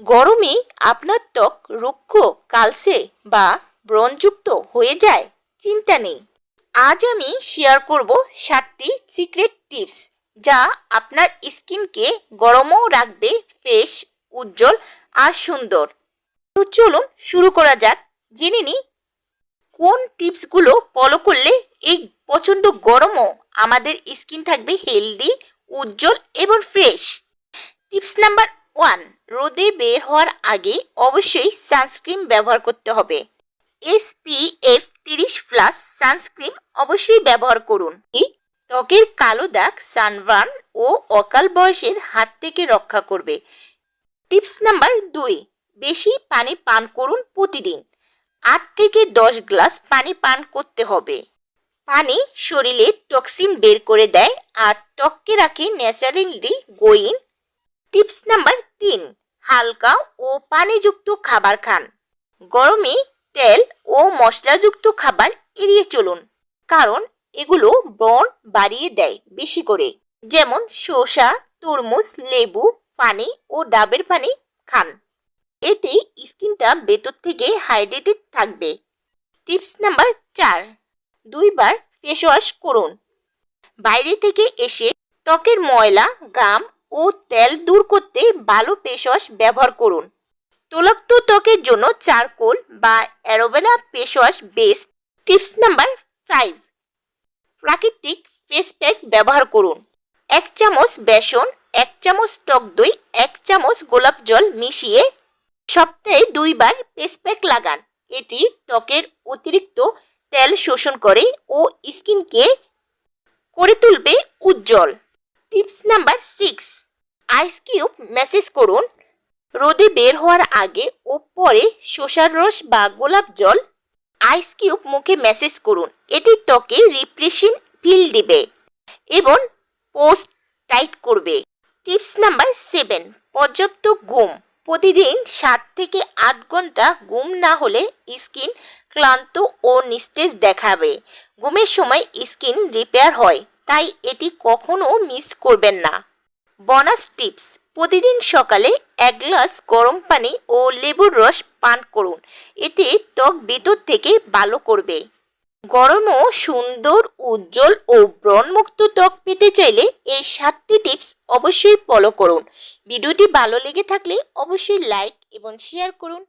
গরমে আপনার ত্বক রুক্ষ কালসে বা ব্রণযুক্ত হয়ে যায়, চিন্তা নেই। আজ আমি শেয়ার করব সাতটি সিক্রেট টিপস যা আপনার স্কিনকে গরমও রাখবে ফ্রেশ উজ্জ্বল আর সুন্দর। তো চলুন শুরু করা যাক, জেনে নিই কোন টিপসগুলো ফলো করলে এই প্রচণ্ড গরমও আমাদের স্কিন থাকবে হেলদি উজ্জ্বল এবং ফ্রেশ টিপস নাম্বার ওয়ান, রোদে বের হওয়ার আগে অবশ্যই সানস্ক্রিন ব্যবহার করতে হবে। এসপিএফ তিরিশ প্লাস সানস্ক্রিন অবশ্যই ব্যবহার করুন। ত্বকের কালো দাগ সানবার্ন ও অকাল বয়সের হাত থেকে রক্ষা করবে। টিপস নাম্বার দুই, বেশি পানি পান করুন প্রতিদিন। আট থেকে দশ গ্লাস পানি পান করতে হবে। পানি শরীরে টক্সিন বের করে দেয় আর ত্বককে রাখে ন্যাচারালি গোয়িং টিপস নাম্বার তিন, হালকা ও পানিযুক্ত খাবার খান। গরমে তেল ও মশলাযুক্ত খাবার এড়িয়ে চলুন, কারণ এগুলো ব্রণ বাড়িয়ে দেয় বেশি করে। যেমন শসা, তরমুজ, লেবু, পানি ও ডাবের পানি খান। এতে স্কিনটা ভেতর থেকে হাইড্রেটেড থাকবে। টিপস নাম্বার চার, দুইবার ফেস ওয়াশ করুন। বাইরে থেকে এসে ত্বকের ময়লা, গাম ও তেল দূর করতে ভালো ওয়াশ ব্যবহার করুন। তৈলাক্ত ত্বকের জন্য চারকোল বা অ্যারোবেলা wash best tips number five. প্রাকৃতিক ফেস প্যাক ব্যবহার করুন। এক চামচ বেসন, এক চামচ টক দই, এক চামচ গোলাপ জল মিশিয়ে সপ্তাহে দুইবার ফেস প্যাক লাগান। এটি ত্বকের অতিরিক্ত তেল শোষণ করে ও স্কিনকে করে তুলবে উজ্জ্বল। Tips number six. Ice cube massage করুন। রোদে বের হওয়ার আগে ও পরে শসার রস বা গোলাপ জল আইস কিউব মুখে ম্যাসেজ করুন। এটি ত্বকে রিপ্রেশন ফিল দিবে এবং পোস্ট টাইট করবে। টিপস নাম্বার সেভেন পর্যাপ্ত ঘুম। প্রতিদিন সাত থেকে আট ঘণ্টা ঘুম না হলে স্কিন ক্লান্ত ও নিস্তেজ দেখাবে। ঘুমের সময় স্কিন রিপেয়ার হয়, তাই এটি কখনো মিস করবেন না। Bonus tips. প্রতিদিন সকালে এক গ্লাস গরম পানি ও লেবুর রস পান করুন। এতে ত্বক ভেতর থেকে ভালো করবে। গরমও সুন্দর, উজ্জ্বল ও ব্রণমুক্ত ত্বক পেতে চাইলে এই সাতটি টিপস অবশ্যই ফলো করুন। ভিডিওটি ভালো লেগে থাকলে অবশ্যই লাইক এবং শেয়ার করুন।